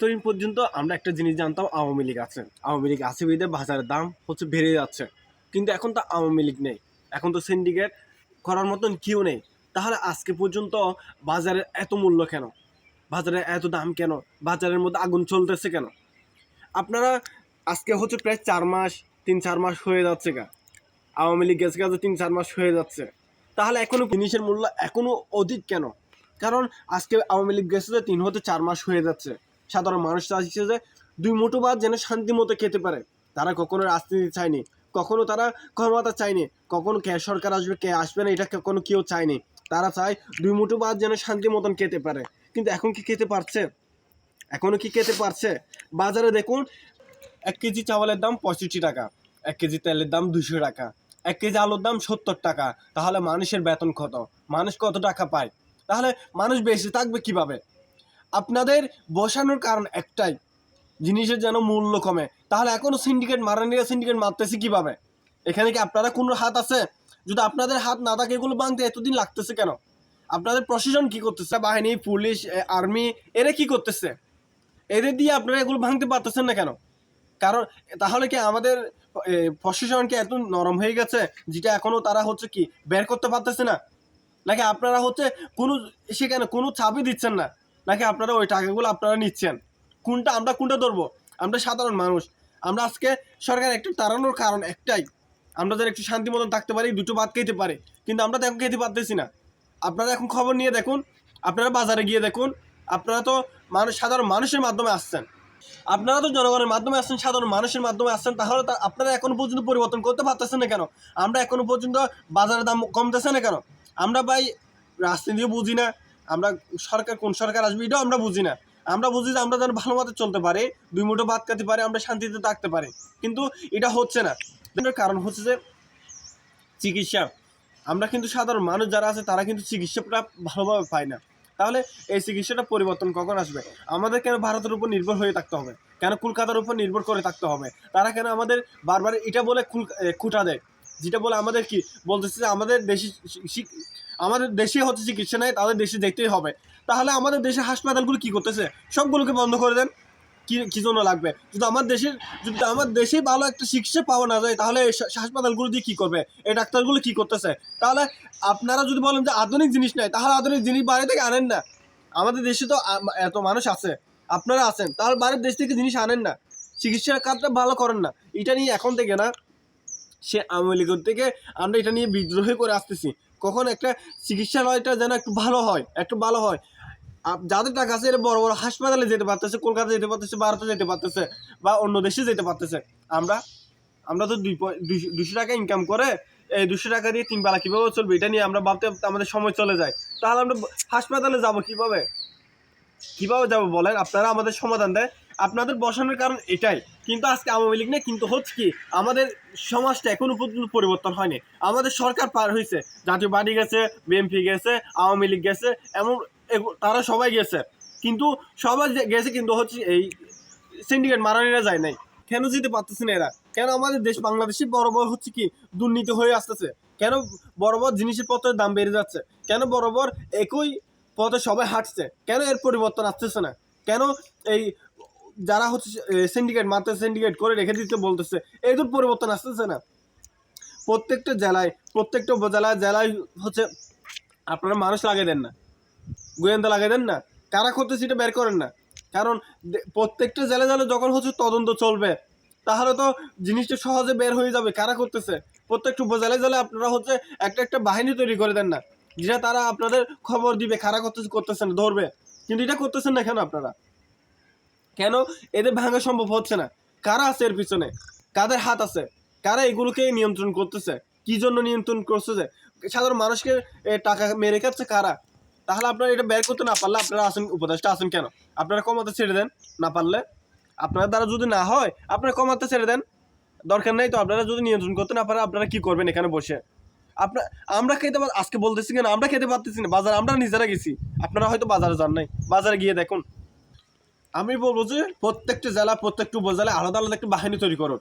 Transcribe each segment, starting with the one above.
ততদিন পর্যন্ত আমরা একটা জিনিস জানতাম, আওয়ামী লীগ আছে। আওয়ামী লীগ আছে বেঁধে বাজারের দাম হচ্ছে বেড়ে যাচ্ছে। কিন্তু এখন তো আওয়ামী লীগ নেই। এখন তো সিন্ডিকেট করার মতন কেউ নেই। তাহলে আজকে পর্যন্ত বাজারের এত মূল্য কেন? বাজারে এত দাম কেন? বাজারের মধ্যে আগুন চলতেছে কেন? আপনারা আজকে হচ্ছে প্রায় চার মাস, তিন চার মাস হয়ে যাচ্ছে গা। আওয়ামী লীগ গেছে কাজে তিন চার মাস হয়ে যাচ্ছে। তাহলে এখনও জিনিসের মূল্য এখনও অধিক কেন? কারণ আজকে আওয়ামী লীগ গেছে তিন হতে চার মাস হয়ে যাচ্ছে। সাধারণ মানুষ চাইছে যে দুই মুঠো ভাত যেন শান্তি মতো খেতে পারে। তারা কখনো রাজনীতি চায়নি, কখনো তারা ক্ষমতা চায়নি, কখনো কে সরকার আসবে, কে আসবে না, এটা কখনো কেউ চায়নি। তারা চায় দুই মুঠো ভাত যেন শান্তি মতন খেতে পারে। কিন্তু এখন কি খেতে পারছে? এখনও কি খেতে পারছে? বাজারে দেখুন, এক কেজি চাওয়ালের দাম পঁয়ষট্টি টাকা, এক কেজি তেলের দাম দুশো টাকা, এক কেজি আলুর দাম সত্তর টাকা। তাহলে মানুষের বেতন কত? মানুষ কত টাকা পায়? তাহলে মানুষ বেশি থাকবে কীভাবে? আপনাদের বসানোর কারণ একটাই, জিনিসের যেন মূল্য কমে। তাহলে এখনও সিন্ডিকেট মারানিরা সিন্ডিকেট মারতেছে কীভাবে? এখানে কি আপনারা কোনো হাত আছে? যদি আপনাদের হাত না থাকে, এগুলো ভাঙতে এতদিন লাগতেছে কেন? আপনাদের প্রশাসন কি করতেছে? বাহিনী, পুলিশ আর্মি, এরা কি করতেছে? এদের দিয়ে আপনারা এগুলো ভাঙতে পারতেছেন না কেন? কারণ, তাহলে কি আমাদের প্রশাসন কি এত নরম হয়ে গেছে, যেটা এখনও তারা হচ্ছে কি বের করতে পারতেছে না? নাকি আপনারা হচ্ছে কোনো, সেখানে কোনো চাবি দিচ্ছেন না? নাকি আপনারা ওই টাকাগুলো আপনারা নিচ্ছেন? কোনটা আমরা কোনটা ধরবো? আমরা সাধারণ মানুষ। আমরা আজকে সরকার একটু তাড়ানোর কারণ একটাই। আমরা যারা একটু শান্তি মতন থাকতে পারি, দুটো ভাত খেতে পারি। কিন্তু আমরা তো এখন খেতে পারতেছি না। আপনারা এখন খবর নিয়ে দেখুন, আপনারা বাজারে গিয়ে দেখুন, আপনারা তো মানুষ, সাধারণ মানুষের মাধ্যমে আসছেন। আপনারা তো জনগণের মাধ্যমে আসছেন, সাধারণ মানুষের মাধ্যমে আসছেন, তাহলে আপনারা এখনও পর্যন্ত পরিবর্তন করতে পারতেছেন না কেন? আমরা এখনও পর্যন্ত বাজারের দাম কমতেছে না কেন? আমরা ভাই, রাজনীতিও বুঝি না। আমরা সরকার কোন সরকার আসবে, এটাও আমরা বুঝি না। আমরা বুঝি যে আমরা যেন ভালো মতো চলতে পারি, দুই মুঠো ভাত খেতে পারি, আমরা শান্তিতে থাকতে পারি। কিন্তু এটা হচ্ছে না। কারণ হচ্ছে যে চিকিৎসা। আমরা কিন্তু সাধারণ মানুষ যারা আছে, তারা কিন্তু চিকিৎসাটা ভালোভাবে পায় না। তাহলে এই চিকিৎসাটা পরিবর্তন কখন আসবে? আমাদের কেন ভারতের উপর নির্ভর হয়ে থাকতে হবে? কেন কলকাতার উপর নির্ভর করে থাকতে হবে? তারা কেন আমাদের বারবার এটা বলে খুঁটা দেয়? যেটা বলে আমাদের কি? বলতেছে যে আমাদের দেশে আমাদের দেশে হচ্ছে চিকিৎসা নেই, তাদের দেশে দেখতেই হবে। তাহলে আমাদের দেশের হাসপাতালগুলো কি করতেছে? সবগুলোকে বন্ধ করে দেন। কি কি জন্য লাগবে? যদি আমার দেশের, যদি আমার দেশে ভালো একটা চিকিৎসা পাওয়া না যায়, তাহলে হাসপাতালগুলো দিয়ে কী করবে? এই ডাক্তারগুলো কি করতেছে? তাহলে আপনারা যদি বলেন যে আধুনিক জিনিস নেয় তাহলে আধুনিক জিনিস বাইরে থেকে আনেন না। আমাদের দেশে তো এত মানুষ আছে, আপনারা আছেন, তাহলে বাইরের দেশ থেকে জিনিস আনেন না। চিকিৎসার কাজটা ভালো করেন না। এটা নিয়ে এখন থেকে না, সে আওয়ামী লীগের থেকে আমরা এটা নিয়ে বিদ্রোহ করে আসতেছি। কখন একটা চিকিৎসালয়টা যেন একটু ভালো হয়, একটু ভালো হয়। যাদের টাকা আছে এরা বড় বড় হাসপাতালে যেতে পারতেছে কলকাতা যেতে পারতেছে, ভারতে যেতে পারতেছে বা অন্য দেশে যেতে পারতেছে। আমরা আমরা তো দুই দুশো টাকা ইনকাম করে এই দুশো টাকা দিয়ে তিন বেলা কীভাবে চলবে এটা নিয়ে আমরা ভাবতে আমাদের সময় চলে যায়। তাহলে আমরা হাসপাতালে যাব কীভাবে? কীভাবে যাব বলেন? আপনারা আমাদের সমাধান দেয় আপনাদের বসানোর কারণ এটাই। কিন্তু আজকে আওয়ামী লীগ নেই, কিন্তু হচ্ছে কি, আমাদের সমাজটা এখনও পর্যন্ত পরিবর্তন হয়নি। আমাদের সরকার পার হয়েছে, জাতীয় পার্টি গেছে, বিএনপি গেছে, আওয়ামী লীগ গেছে এমন তারা সবাই গেছে। কিন্তু সবাই গেছে, কিন্তু হচ্ছে এই সিন্ডিকেট মারানিরা যায় নাই। কেন যেতে পারতেছে না এরা? কেন আমাদের দেশ বাংলাদেশে বড় বড় হচ্ছে কি, দুর্নীতি হয়ে আসতেছে? কেন বড় বড় জিনিসের পত্রের দাম বেড়ে যাচ্ছে? কেন বড় বড় একই পথে সবাই হাঁটছে? কেন এর পরিবর্তন আসতেছে না? কেন এই যারা হচ্ছে সিন্ডিকেট মাত্রা সিন্ডিকেট করে রেখে দিতে বলতেছে এদের পরিবর্তন আসতেছে না। প্রত্যেকটা জেলায়, প্রত্যেকটা উপজেলায়, জেলায় হচ্ছে আপনারা মানুষ লাগিয়ে দেন না। গোয়েন্দা লাগিয়ে দেন না। কারা করতেছে এটা বের করেন না। কারণ প্রত্যেকটা জেলা জেলা যখন হচ্ছে তদন্ত চলবে, তাহলে তো জিনিসটা সহজে বের হয়ে যাবে। কারা করতেছে? প্রত্যেকটা উপজেলায় জেলায় আপনারা হচ্ছে একটা একটা বাহিনী তৈরি করে দেন না। যেটা তারা আপনাদের খবর দিবে, কারা করতেছে করতেছেন ধরবে। কিন্তু এটা করতেছেন না কেন আপনারা? কেন? এদের ভাঙা সম্ভব হচ্ছে না। কারা আছে এর পিছনে? কাদের হাত আছে? কারা এগুলোকে নিয়ন্ত্রণ করতেছে? কি জন্য নিয়ন্ত্রণ করতেছে সাধারণ মানুষকে টাকা মেরে খাচ্ছে কারা? তাহলে আপনারা এটা বের করতে না পারলে আপনারা আসেন উপদেশটা আসেন কেন? আপনারা কমাতে ছেড়ে দেন না পারলে। আপনার দ্বারা যদি না হয়, আপনারা কমাতে ছেড়ে দেন। দরকার নেই তো আপনারা যদি নিয়ন্ত্রণ করতে না পারেন, আপনারা কি করবেন এখানে বসে? আপনার আমরা খেতে আজকে বলতেছি কেন? আমরা খেতে পারতেছি না। বাজার, আমরা নিজেরা গেছি। আপনারা হয়তো বাজারে যান নাই। বাজারে গিয়ে দেখুন। আমি বলব যে প্রত্যেকটা জেলা, প্রত্যেকটা উপজেলায় আলাদা আলাদা একটা বাহিনী তৈরি করুন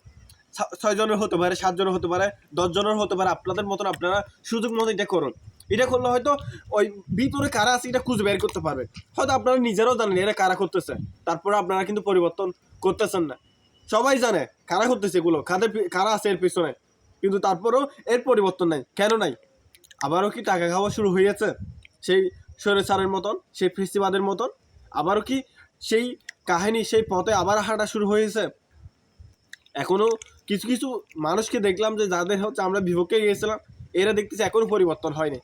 ছ- ছয় জনের হতে পারে, সাত জনের হতে পারে, দশ জনের হতে পারে, আপনাদের মতন আপনারা সুযোগ মতো এটা করুন। এটা করলে হয়তো ওই ভিতরে কারা আছে এটা খুঁজে বের করতে পারবে। হয়তো আপনারা নিজেরাও জানেন এরা কারা করতেছে। তারপরে আপনারা কিন্তু পরিবর্তন করতেছেন না। সবাই জানে কারা করতেছে এগুলো, কাদের কারা আছে এর পিছনে। কিন্তু তারপরেও এর পরিবর্তন নাই, কেন নাই? আবারও কি টাকা খাওয়া শুরু হয়েছে? সেই সরেসারের মতন, সেই ফেস্টিভালের মতন? আবারও কি সেই কাহিনী, সেই পথে আবার হাঁটা শুরু হয়েছে। এখনও কিছু কিছু মানুষকে দেখলাম যে যাদের হচ্ছে আমরা বিভক্তে গিয়েছিলাম এরা দেখতেছি এখনও পরিবর্তন হয়নি।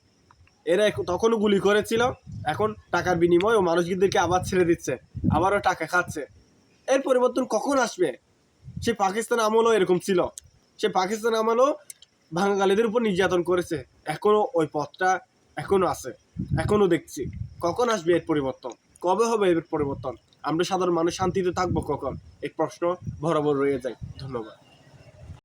এরা তখনও গুলি করেছিল, এখন টাকার বিনিময়ে ও মানুষদেরকে আবার ছেড়ে দিচ্ছে, আবারও টাকা খাচ্ছে। এর পরিবর্তন কখন আসবে? সে পাকিস্তান আমলও এরকম ছিল। সে পাকিস্তান আমলও বাঙালিদের উপর নির্যাতন করেছে। এখনও ওই পথটা এখনও আছে এখনও দেখছি। কখন আসবে এর পরিবর্তন? কবে হবে এর পরিবর্তন? আমরা সাধারণ মানুষ শান্তিতে থাকব কখন? এই প্রশ্ন বরাবর রয়ে যায়। ধন্যবাদ।